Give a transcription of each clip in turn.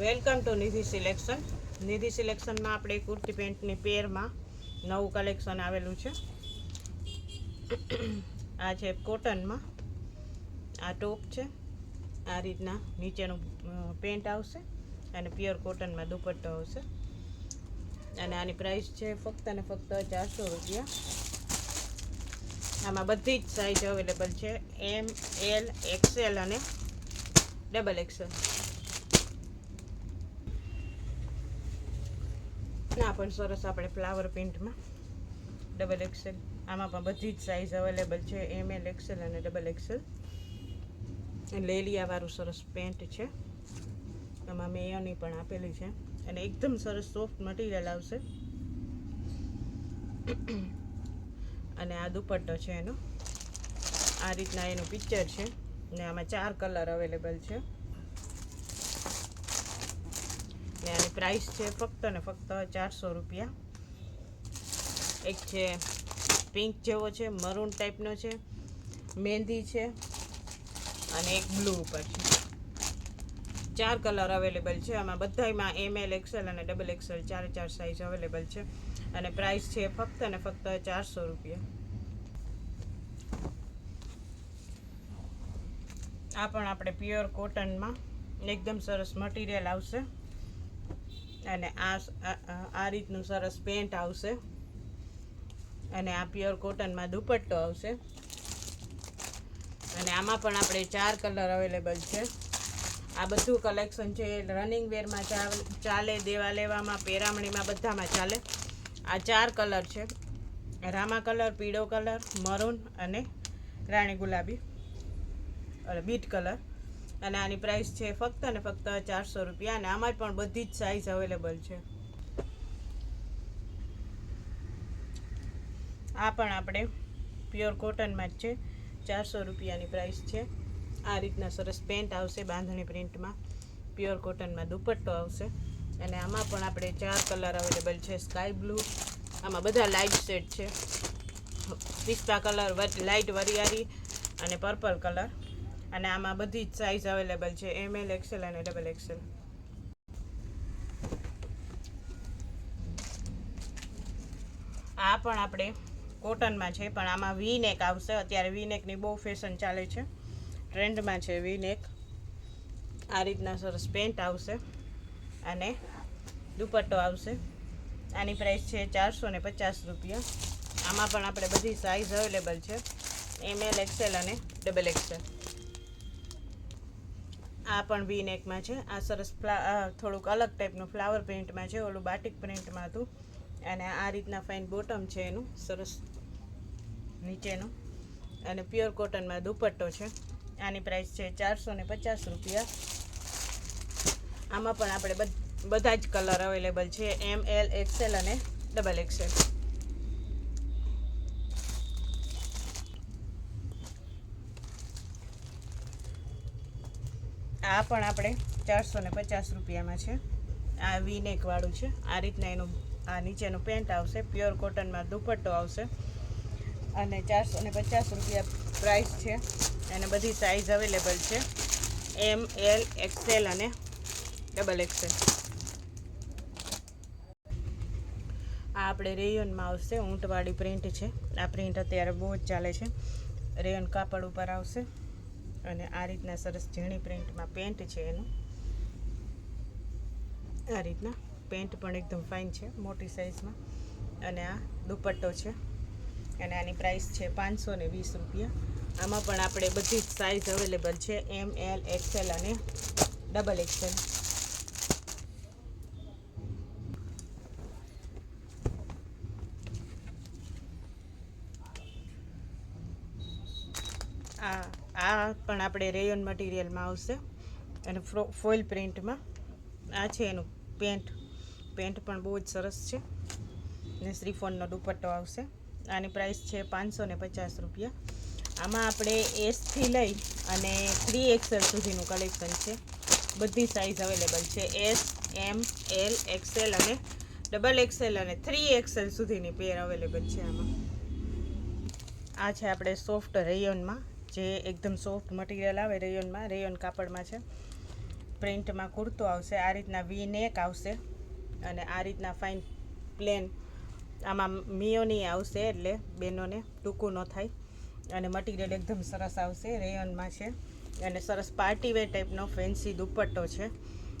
Welcome to Nidhi selection. Nidhi સિલેક્શનમાં આપણે કુર્તી પેન્ટની પેરમાં નવું collection આવેલું છે. આ છે કોટનમાં. આ ટોપ છે. આ રીતના નીચેનું પેન્ટ આવશે અને પ્યોર કોટનમાં દુપટ્ટો આવશે. અને આની પ્રાઇસ છે ફક્ત અને ફક્ત ચારસો રૂપિયા. આમાં બધી જ સાઇઝ અવેલેબલ છે. એમ એલ એક્સેલ અને ડબલ એક્સેલ ના, પણ સરસ આપણે ફ્લાવર પ્રિન્ટમાં ડબલ એક્સેલ આમાં પણ બધી જ સાઇઝ અવેલેબલ છે. એમ એલ એક્સેલ અને ડબલ એક્સેલ લેલિયાવાળું સરસ પેન્ટ છે. આમાં મેયોની પણ આપેલી છે. અને એકદમ સરસ સોફ્ટ મટીરિયલ આવશે. અને આ દુપટ્ટો છે એનો. આ રીતના એનું પિક્ચર છે. ને આમાં ચાર કલર અવેલેબલ છે. ને આની પ્રાઇસ છે ફક્ત ને ફક્ત ચારસો રૂપિયા. એક છે પિંક જેવો છે મરૂન ટાઈપનો છે, મહેંદી છે અને એક બ્લુ ઉપર છે. ચાર કલર અવેલેબલ છે. આમાં બધાયમાં એમ એલ એક્સેલ અને ડબલ એક્સેલ ચારે ચાર સાઇઝ અવેલેબલ છે. અને પ્રાઇસ છે ફક્ત ને ફક્ત ચારસો રૂપિયા. આ પણ આપણે પ્યોર કોટનમાં એકદમ સરસ મટીરિયલ આવશે. અને આ આ- રીતનું સરસ પેન્ટ આવશે. અને આ પ્યોર કોટનમાં દુપટ્ટો આવશે. અને આમાં પણ આપણે ચાર કલર અવેલેબલ છે. આ બધું કલેક્શન છે રનિંગ વેરમાં ચાલ- દેવા લેવામાં, પેરામણીમાં બધામાં ચાલે. આ ચાર કલર છે. રામા કલર પીળો કલર મરૂન અને રાણી ગુલાબી. બીટ કલર અને આની પ્રાઇસ છે ફક્ત ને ફક્ત ચારસો રૂપિયા અને આમાં પણ બધી જ સાઇઝ અવેલેબલ છે. આ પણ આપણે પ્યોર કોટનમાં જ છે. ચારસો રૂપિયાની પ્રાઇસ છે. આ રીતના સરસ પેન્ટ આવશે બાંધણી પ્રિન્ટમાં પ્યોર કોટનમાં દુપટ્ટો આવશે. અને આમાં પણ આપણે ચાર કલર અવેલેબલ છે. સ્કાય બ્લુ આમાં બધા લાઇટ શેડ છે. પિસ્તા કલર લાઇટ વરિયાળી અને પર્પલ કલર અને આમાં બધી જ સાઇઝ અવેલેબલ છે. એમ એલ એક્સેલ અને ડબલ એક્સેલ આ પણ આપણે કોટનમાં છે, પણ આમાં વી નેક આવશે. અત્યારે વી નેકની બહુ ફેશન ચાલે છે. ટ્રેન્ડમાં છે વી નેક આ રીતના સરસ પેન્ટ આવશે અને દુપટ્ટો આવશે. આની પ્રાઇસ છે ચારસો ને પચાસ રૂપિયા. આમાં પણ આપણે બધી સાઇઝ અવેલેબલ છે. એમ એલ એક્સેલ અને ડબલ એક્સેલ આ પણ વી નેકમાં છે. આ સરસ ફ્લા થોડુંક અલગ ટાઈપનું ફ્લાવર પ્રિન્ટમાં છે, ઓલું બાટિક પ્રિન્ટમાં હતું. અને આ રીતના ફાઇન બોટમ છે એનું, સરસ નીચેનું. અને પ્યોર કોટનમાં દુપટ્ટો છે. આની પ્રાઇસ છે ચારસો ને પચાસ રૂપિયા. આમાં પણ આપણે બધા જ કલર અવેલેબલ છે. એમ એલ એક્સેલ અને ડબલ એક્સેલ આ પણ આપણે ચારસો ને પચાસ રૂપિયામાં છે. આ વીનેકવાળું છે. આ રીતના એનું, આ નીચેનું પેન્ટ આવશે. પ્યોર કોટનમાં દુપટ્ટો આવશે. અને ચારસો ને પચાસ રૂપિયા પ્રાઇસ છે. અને બધી સાઇઝ અવેલેબલ છે. એમ એલ એક્સેલ અને ડબલ એક્સેલ આ આપણે રેયોનમાં આવશે. ઊંટવાળી પ્રિન્ટ છે. આ પ્રિન્ટ અત્યારે બહુ જ ચાલે છે. રેયોન કાપડ ઉપર આવશે. અને આ રીતના સરસ ઝીણી પ્રિન્ટમાં પેન્ટ છે એનું. આ રીતના પેન્ટ પણ એકદમ ફાઇન છે, મોટી સાઇઝમાં. અને આ દુપટ્ટો છે. અને આની પ્રાઇસ છે પાંચસો ને વીસ રૂપિયા. આમાં પણ આપણે બધી જ સાઇઝ અવેલેબલ છે, એમ, એલ એક્સેલ અને ડબલ એક્સેલ આ પણ આપણે રેયોન મટીરિયલમાં આવશે. અને ફોઇલ પ્રિન્ટમાં આ છે એનું પેન્ટ પેન્ટ પણ બહુ જ સરસ છે. ને શ્રીફોનનો દુપટ્ટો આવશે. આની પ્રાઇસ છે પાંચસો ને પચાસ રૂપિયા. આમાં આપણે એસથી લઈ અને થ્રી એક્સેલ સુધીનું કલેક્શન છે. બધી સાઇઝ અવેલેબલ છે. એસ એમ એલ એક્સેલ અને ડબલ એક્સેલ અને થ્રી એક્સેલ સુધીની પેર અવેલેબલ છે આમાં. આ છે આપણે સોફ્ટ રેયોનમાં જે એકદમ સોફ્ટ મટીરિયલ આવે રેયોનમાં, રેયોન કાપડમાં છે. પ્રિન્ટમાં કુર્તો આવશે, આ રીતના વી નેક આવશે અને આ રીતના ફાઇન પ્લેન આમાં મિયોની આવશે એટલે બહેનોને ટૂંકું ન થાય. અને મટીરિયલ એકદમ સરસ આવશે રેયોનમાં છે. અને સરસ પાર્ટી વેર ટાઈપનો ફેન્સી દુપટ્ટો છે.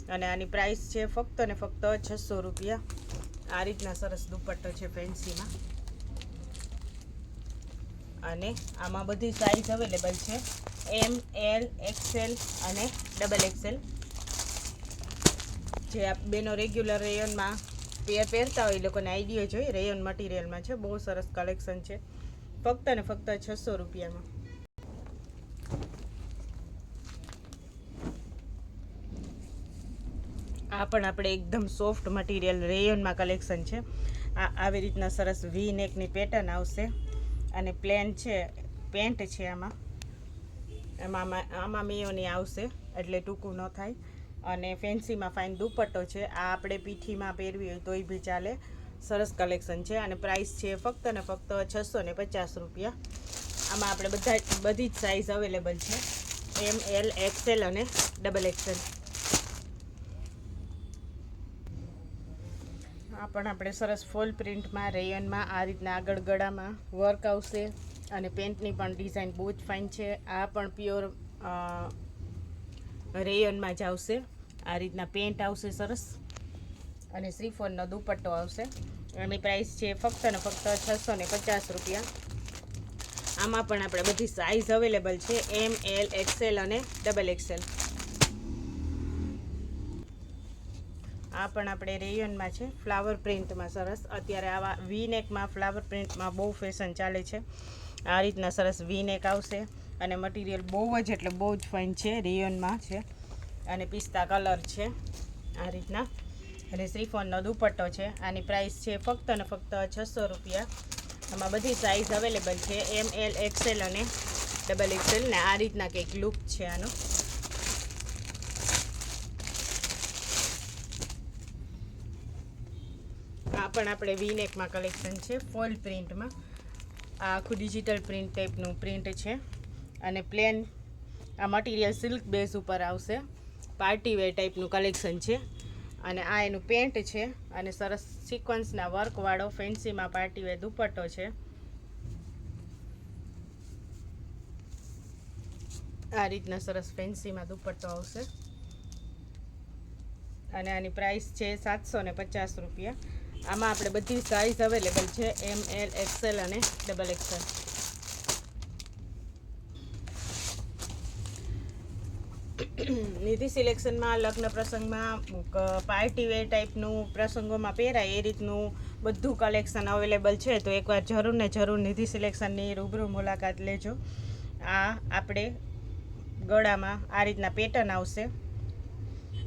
અને આની પ્રાઇસ છે ફક્ત ને ફક્ત છસો રૂપિયા. આ રીતના સરસ દુપટ્ટો છે ફેન્સીમાં અને આમાં બધી સાઇઝ અવેલેબલ છે. એમ એલ એક્સેલ અને ડબલ એક્સેલ જે આપ બેનો રેગ્યુલર રેયોનમાં પેર પહેરતા હોય એ લોકોને આઈડિયો જોઈએ. રેયોન મટીરિયલમાં છે. બહુ સરસ કલેક્શન છે. ફક્ત ને ફક્ત છસો રૂપિયામાં. આ પણ આપણે એકદમ સોફ્ટ મટીરિયલ રેયોનમાં કલેક્શન છે. આ આવી રીતના સરસ વી નેકની પેટર્ન આવશે. અને પ્લેન છે, પેન્ટ છે આમાં. એમાં આમાં- મિયોની આવશે, એટલે ટૂંકું ન થાય. અને ફેન્સીમાં ફાઇન દુપટ્ટો છે, આ આપણે પીઠીમાં પહેરવી હોય તોય બી ચાલે. સરસ કલેક્શન છે અને પ્રાઇસ છે ફક્ત ને ફક્ત છસો ને પચાસ રૂપિયા. આમાં આપણે બધા, બધી જ સાઇઝ અવેલેબલ છે. એમ એલ એક્સેલ અને ડબલ એક્સેલ આ પણ આપણે સરસ ફૂલ પ્રિન્ટમાં, રેયનમાં, આ રીતના આગળ ગળામાં વર્ક આવશે. અને પેન્ટની પણ ડિઝાઇન બહુ જ ફાઇન છે. આ પણ પ્યોર રેયનમાં જ આવશે. આ રીતના પેન્ટ આવશે સરસ. અને શ્રીફોનનો દુપટ્ટો આવશે. એની પ્રાઇસ છે ફક્ત ને ફક્ત છસો ને પચાસ રૂપિયા. આમાં પણ આપણે બધી સાઇઝ અવેલેબલ છે. એમ એલ એક્સેલ અને ડબલ એક્સેલ આ પણ આપણે રેયનમાં છે. ફ્લાવર પ્રિન્ટમાં સરસ. અત્યારે આવા વી નેકમાં ફ્લાવર પ્રિન્ટમાં બહુ ફેશન ચાલે છે. આ રીતના સરસ વી નેક આવશે અને મટીરિયલ બહુ જ એટલે બહુ જ ફાઇન છે, રેયનમાં છે. અને પિસ્તા કલર છે. આ રીતના. અને શ્રીફોનનો દુપટ્ટો છે. આની પ્રાઇસ છે ફક્ત ને ફક્ત છસો રૂપિયા. આમાં બધી સાઇઝ અવેલેબલ છે. એમ એલ એક્સેલ અને ડબલ એક્સેલ ને આ રીતના કંઈક લુક છે આનો. પણ આપણે વીનેકમાં કલેક્શન છે ફોલ પ્રિન્ટમાં આ આખું ડિજિટલ પ્રિન્ટ ટાઈપનું પ્રિન્ટ છે. અને પ્લેન આ મટીરિયલ સિલ્ક બેઝ ઉપર આવશે. પાર્ટી વેર ટાઈપનું કલેક્શન છે. અને આ એનું પેન્ટ છે. અને સરસ સિક્વન્સના વર્કવાળો ફેન્સીમાં પાર્ટી વેર દુપટ્ટો છે. આ રીતના સરસ ફેન્સીમાં દુપટ્ટો આવશે. અને આની પ્રાઇસ છે સાતસો ને પચાસ રૂપિયા. આમાં આપણે બધી સાઇઝ અવેલેબલ છે એમ એલ એક્સેલ અને ડબલ એક્સેલ નિધિ સિલેક્શનમાં, લગ્ન પ્રસંગમાં પાર્ટી વેર ટાઈપનું પ્રસંગોમાં પહેરાય, એ રીતનું બધું કલેક્શન અવેલેબલ છે. તો એકવાર જરૂર ને જરૂર નિધિ સિલેક્શનની રૂબરૂ મુલાકાત લેજો. આ આપણે ગળામાં આ રીતના પેટર્ન આવશે.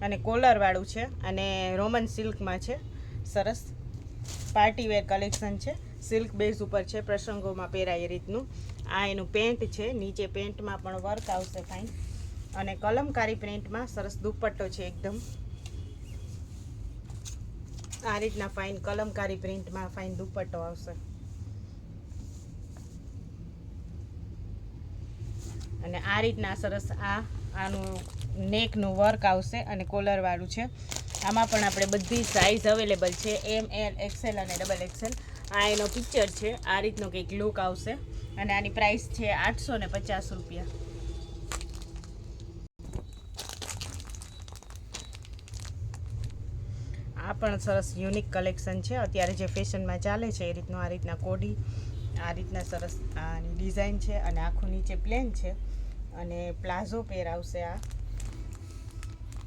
અને કોલરવાળું છે અને રોમન સિલ્કમાં છે. સરસ. પાર્ટી વેર કલેક્શન છે. સિલ્ક બેઝ ઉપર છે પ્રસંગોમાં પહેરાય એ રીતનું. આ એનું પેન્ટ છે. નીચે પેન્ટમાં પણ વર્ક આવશે ફાઇન અને કલમકારી પ્રિન્ટમાં સરસ દુપટ્ટો છે એકદમ. આ રીતના ફાઇન કલમકારી પ્રિન્ટમાં ફાઇન દુપટ્ટો આવશે. અને આ રીતના સરસ આ, આનું નેકનું વર્ક આવશે અને કોલરવાળું છે. આમાં પણ આપણે બધી સાઇઝ અવેલેબલ છે. એમ એલ એક્સેલ અને ડબલ એક્સેલ આ એનો પિક્ચર છે. આ રીતનો કંઈક લુક આવશે. અને આની પ્રાઇસ છે આઠસો ને પચાસ રૂપિયા. આ પણ સરસ યુનિક કલેક્શન છે. અત્યારે જે ફેશનમાં ચાલે છે એ રીતનું આ રીતના કોડી, આ રીતના સરસ આની ડિઝાઇન છે અને આખું નીચે પ્લેન છે. અને પ્લાઝો પેર આવશે આ.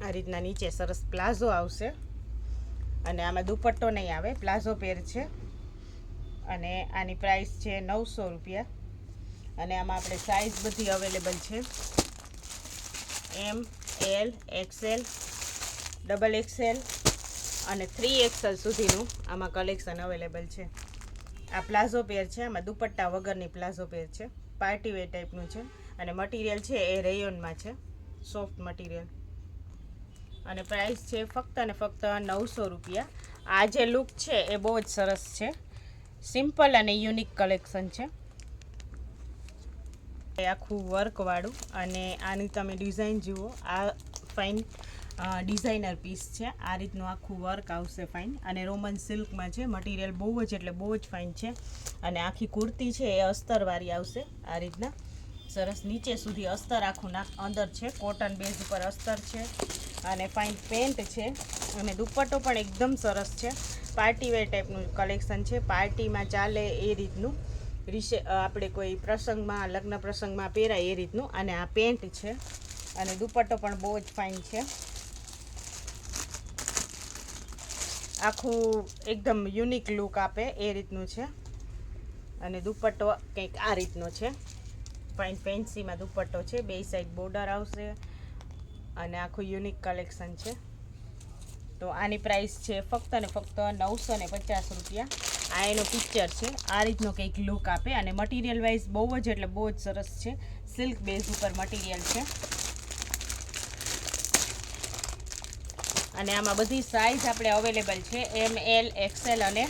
આ રીતના નીચે સરસ પ્લાઝો આવશે. અને આમાં દુપટ્ટો નહીં આવે, પ્લાઝો પેર છે. અને આની પ્રાઇસ છે નવસો રૂપિયા. અને આમાં આપણે સાઇઝ બધી અવેલેબલ છે. M L XL double XL અને થ્રી એક્સેલ સુધીનું આમાં કલેક્શન અવેલેબલ છે. આ પ્લાઝો પેર છે, આમાં દુપટ્ટા વગરની પ્લાઝો પેર છે. પાર્ટી વેર ટાઈપનું છે. અને મટીરિયલ છે એ રેયોનમાં છે. સોફ્ટ મટીરિયલ અને પ્રાઇસ છે ફક્ત અને ફક્ત નવસો રૂપિયા. આ જે લુક છે એ બહુ જ સરસ છે. સિમ્પલ અને યુનિક કલેક્શન છે. આખું વર્કવાળું અને આની તમે ડિઝાઇન જુઓ. આ ફાઇન ડિઝાઇનર પીસ છે. આ રીતનું આખું વર્ક આવશે ફાઇન અને રોમન સિલ્કમાં છે મટીરિયલ બહુ જ એટલે બહુ જ ફાઇન છે. અને આખી કુર્તી છે એ અસ્તરવાળી આવશે. આ રીતના સરસ નીચે સુધી અસ્તર આખું અંદર છે. કોટન બેઝ ઉપર અસ્તર છે. અને ફાઇન પેન્ટ છે. અને દુપટ્ટો પણ એકદમ સરસ છે. પાર્ટી વેર ટાઈપનું કલેક્શન છે. પાર્ટીમાં ચાલે એ રીતનું. રિશે આપણે કોઈ પ્રસંગમાં, લગ્ન પ્રસંગમાં પહેરાય એ રીતનું. અને આ પેન્ટ છે. અને દુપટ્ટો પણ બહુ જ ફાઇન છે. આખું એકદમ યુનિક લુક આપે એ રીતનું છે. અને દુપટ્ટો કંઈક આ રીતનો છે. ફાઇન ફેન્સીમાં દુપટ્ટો છે. બે સાઈડ બોર્ડર આવશે. અને આખું યુનિક કલેક્શન છે. તો આની પ્રાઇસ છે ફક્ત ને ફક્ત નવસો ને પચાસ રૂપિયા. આ એનો પિક્ચર છે. આ રીતનો કંઈક લુક આપે અને મટીરિયલ વાઇઝ બહુ જ એટલે બહુ જ સરસ છે. સિલ્ક બેઝ ઉપર મટીરિયલ છે. અને આમાં બધી સાઇઝ આપણે અવેલેબલ છે. એમ એલ એક્સેલ અને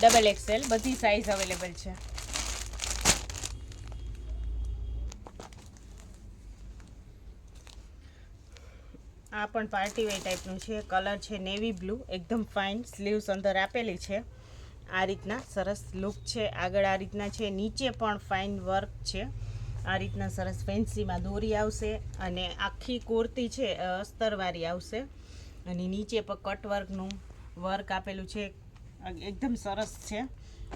ડબલ એક્સેલ બધી સાઇઝ અવેલેબલ છે. આ પણ પાર્ટી વેર ટાઈપનું છે. કલર છે નેવી બ્લુ. એકદમ ફાઇન સ્લીવ્સ અંદર આપેલી છે. આ રીતના સરસ લુક છે. આગળ આ રીતના છે. નીચે પણ ફાઇન વર્ક છે. આ રીતના સરસ ફેન્સીમાં દોરી આવશે અને આખી કુર્તી છે અસ્તરવાળી આવશે. અને નીચે પણ કટ વર્કનું વર્ક આપેલું છે. એકદમ સરસ છે.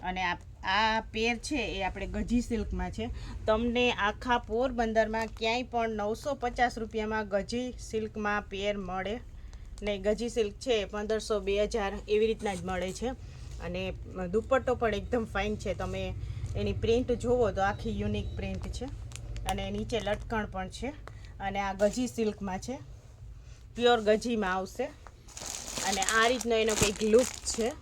અને આ આ પેર છે એ આપણે ગજી સિલ્કમાં છે. તમને આખા પોરબંદરમાં ક્યાંય પણ નવસો પચાસ રૂપિયામાં ગજી સિલ્કમાં પેર મળે. ને ગજી સિલ્ક છે પંદરસો બે હજાર એવી રીતના જ મળે છે. અને દુપટ્ટો પણ એકદમ ફાઇન છે. તમે એની પ્રિન્ટ જુઓ તો આખી યુનિક પ્રિન્ટ છે. અને નીચે લટકણ પણ છે. અને આ ગજી સિલ્કમાં છે. પ્યોર ગજીમાં આવશે. અને આ રીતનો એનો કંઈક લુક છે.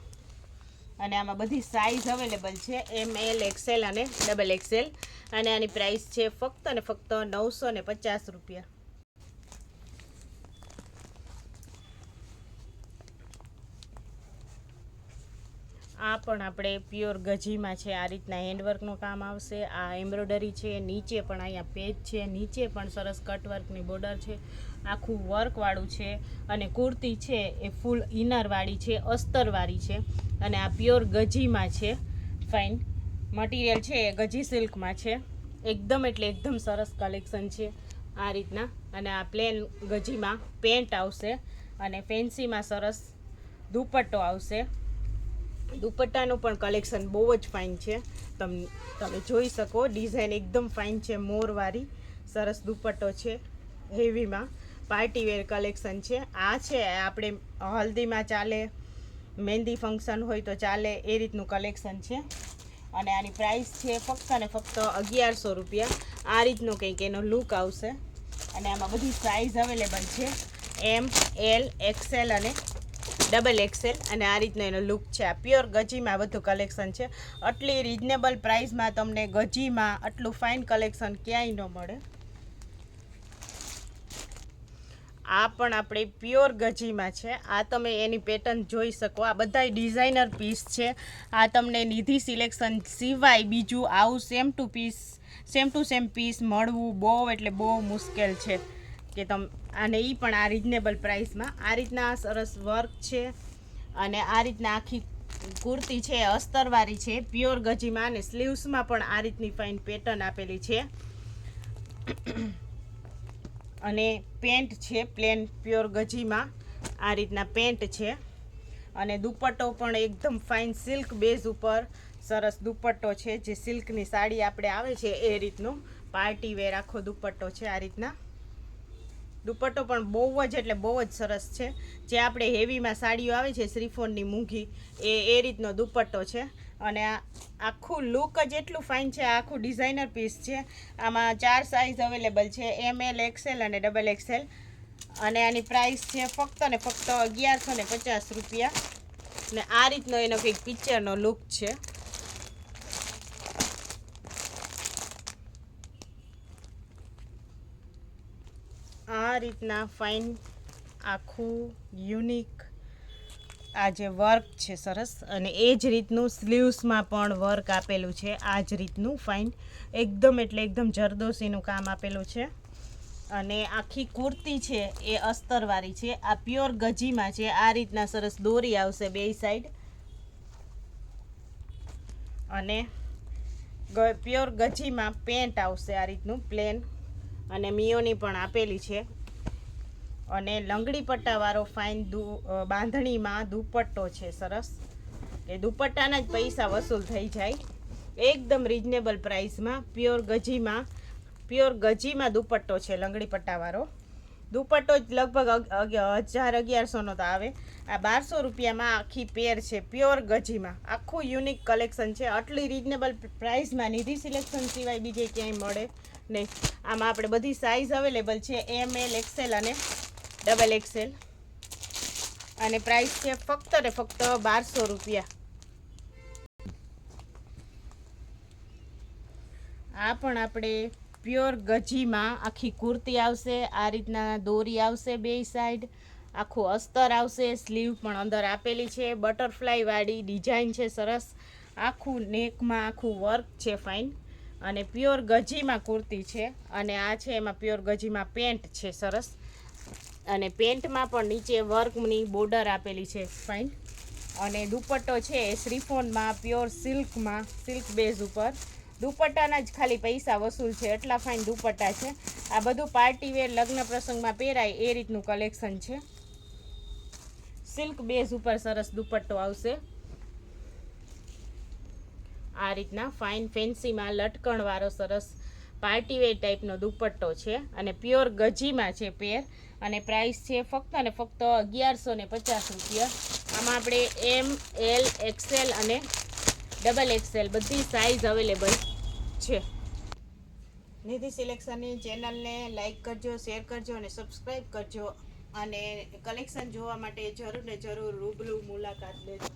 અને આમાં બધી સાઇઝ અવેલેબલ છે. એમ એલ એક્સેલ અને ડબલ એક્સેલ અને આની પ્રાઇસ છે ફક્ત અને ફક્ત નવસો પચાસ રૂપિયા. આ પણ આપણે પ્યોર ગજીમાં છે. આ રીતના હેન્ડવર્કનું કામ આવશે. આ એમ્બ્રોડરી છે, નીચે પણ અહીંયા પેજ છે, નીચે પણ સરસ કટવર્કની બોર્ડર છે. આખું વર્કવાળું છે અને કુર્તી છે એ ફૂલ ઇનરવાળી છે, અસ્તરવાળી છે અને આ પ્યોર ગજીમાં છે. ફાઇન મટીરિયલ છે એ ગજી સિલ્કમાં છે. એકદમ એટલે એકદમ સરસ કલેક્શન છે આ રીતના અને આ પ્લેન ગજીમાં પેન્ટ આવશે અને ફેન્સીમાં સરસ દુપટ્ટો આવશે. દુપટ્ટાનું પણ કલેક્શન બહુ જ ફાઇન છે. તમ, તમે જોઈ શકો ડિઝાઇન એકદમ ફાઇન છે, મોરવાળી, સરસ દુપટ્ટો છે હેવીમાં પાર્ટી વેર કલેક્શન છે. આ છે, આપણે હલ્દીમાં ચાલે, મહેંદી ફંક્શન હોય તો ચાલે, એ રીતનું કલેક્શન છે. અને આની પ્રાઇસ છે ફક્ત અને ફક્ત અગિયારસો રૂપિયા. આ રીતનો કંઈક એનો લુક આવશે. અને આમાં બધી સાઇઝ અવેલેબલ છે. એમ એલ એક્સેલ અને ડબલ એક્સેલ અને આ રીતનો એનો લુક છે. આ પ્યોર ગજીમાં બધું કલેક્શન છે. આટલી રિઝનેબલ પ્રાઇસમાં તમને ગજીમાં આટલું ફાઇન કલેક્શન ક્યાંય ન મળે. આ પણ આપણે પ્યોર ગજીમાં છે. આ તમે એની પેટર્ન જોઈ શકો. આ બધા ડિઝાઇનર પીસ છે. આ તમને નિધિ સિલેક્શન સિવાય બીજું આવું same two piece same two same piece મળવું બહુ એટલે બહુ મુશ્કેલ છે કે તમ અને એ પણ આ રિઝનેબલ પ્રાઇસમાં આ રીતના સરસ વર્ક છે અને આ રીતના આખી કુર્તી છે, અસ્તરવાળી છે પ્યોર ગજીમાં અને સ્લીવ્સમાં પણ આ રીતની ફાઇન પેટર્ન આપેલી છે. અને પેન્ટ છે પ્લેન પ્યોર ગજીમાં આ રીતના પેન્ટ છે. અને દુપટ્ટો પણ એકદમ ફાઇન સિલ્ક બેઝ ઉપર સરસ દુપટ્ટો છે. જે સિલ્કની સાડી આપણે આવે છે, એ રીતનું પાર્ટી વેર આખો દુપટ્ટો છે આ રીતના. દુપટ્ટો પણ બહુ જ એટલે બહુ જ સરસ છે. જે આપણે હેવીમાં સાડીઓ આવે છે, શ્રીફોનની મૂંઘી એ એ રીતનો દુપટ્ટો છે. અને આખું લુક જ એટલું ફાઇન છે આખું ડિઝાઇનર પીસ છે. આમાં ચાર સાઇઝ અવેલેબલ છે એમ એલ એક્સેલ અને ડબલ એક્સેલ અને આની પ્રાઇસ છે ફક્ત ને ફક્ત અગિયારસો ને પચાસ રૂપિયા. ને આ રીતનો એનો કંઈક પિક્ચરનો લુક છે. આ રીતના ફાઇન આખું યુનિક આ જે વર્ક છે સરસ, અને એ જ રીતનું સ્લીવ્સમાં પણ વર્ક આપેલું છે. આ જ રીતનું ફાઇન એકદમ એટલે એકદમ જરદોશીનું કામ આપેલું છે. અને આખી કુર્તી છે એ અસ્તરવાળી છે. આ પ્યોર ગજીમાં છે. આ રીતના સરસ દોરી આવશે બે સાઈડ અને પ્યોર ગજીમાં પેન્ટ આવશે આ રીતનું પ્લેન અને મિયોની પણ આપેલી છે. અને લંગડી પટ્ટાવાળો ફાઇન બાંધણીમાં દુપટ્ટો છે, સરસ. એ દુપટ્ટાના જ પૈસા વસૂલ થઈ જાય. એકદમ રિઝનેબલ પ્રાઇસમાં પ્યોર ગજીમાં પ્યોર ગજીમાં દુપટ્ટો છે, લંગડી પટ્ટાવાળો. દુપટ્ટો જ લગભગ હજાર અગિયારસોનો તો આવે. આ બારસો રૂપિયામાં આખી પેર છે પ્યોર ગજીમાં. આખું યુનિક કલેક્શન છે. આટલી રિઝનેબલ પ્રાઇસમાં નિધિ સિલેક્શન સિવાય બીજે ક્યાંય મળે નહીં. આમાં આપણે બધી સાઇઝ અવેલેબલ છે એમ એલ એક્સેલ અને ડબલ એક્સેલ અને પ્રાઇસ છે ફક્ત ને ફક્ત બારસો રૂપિયા. આ પણ આપણે પ્યોર ગજીમાં આખી કુર્તી આવશે, આ રીતના દોરી આવશે બે સાઈડ આખું અસ્તર આવશે સ્લીવ પણ અંદર આપેલી છે બટરફ્લાયવાળી ડિઝાઇન છે, સરસ. આખું નેકમાં આખું વર્ક છે ફાઇન અને પ્યોર ગજીમાં કુર્તી છે, અને આ છે એમાં પ્યોર ગજીમાં પેન્ટ છે, સરસ. અને પેન્ટમાં પણ નીચે વર્કની બોર્ડર આપેલી છે. ફાઇન અને દુપટ્ટો છે એ શ્રીફોનમાં પ્યોર સિલ્કમાં સિલ્ક બેઝ ઉપર. દુપટ્ટાના જ ખાલી પૈસા વસૂલ છે એટલા ફાઇન દુપટ્ટા છે. આ બધું પાર્ટી વેર લગ્ન પ્રસંગમાં પહેરાય એ રીતનું કલેક્શન છે. સિલ્ક બેઝ ઉપર સરસ દુપટ્ટો આવશે. આ રીતના ફાઇન ફેન્સીમાં લટકણવાળો સરસ પાર્ટીવેર ટાઈપનો દુપટ્ટો છે અને પ્યોર ગજીમાં છે પેર. અને પ્રાઇસ છે ફક્ત અને ફક્ત અગિયારસો ને પચાસ રૂપિયા. આમાં આપણે એમ એલ એક્સેલ અને ડબલ એક્સેલ બધી સાઇઝ અવેલેબલ છે. નિધિ સિલેક્શનની ચેનલને લાઇક કરજો શેર કરજો અને સબસ્ક્રાઈબ કરજો. અને કલેક્શન જોવા માટે જરૂર ને જરૂર રૂબરૂ મુલાકાત લેજો.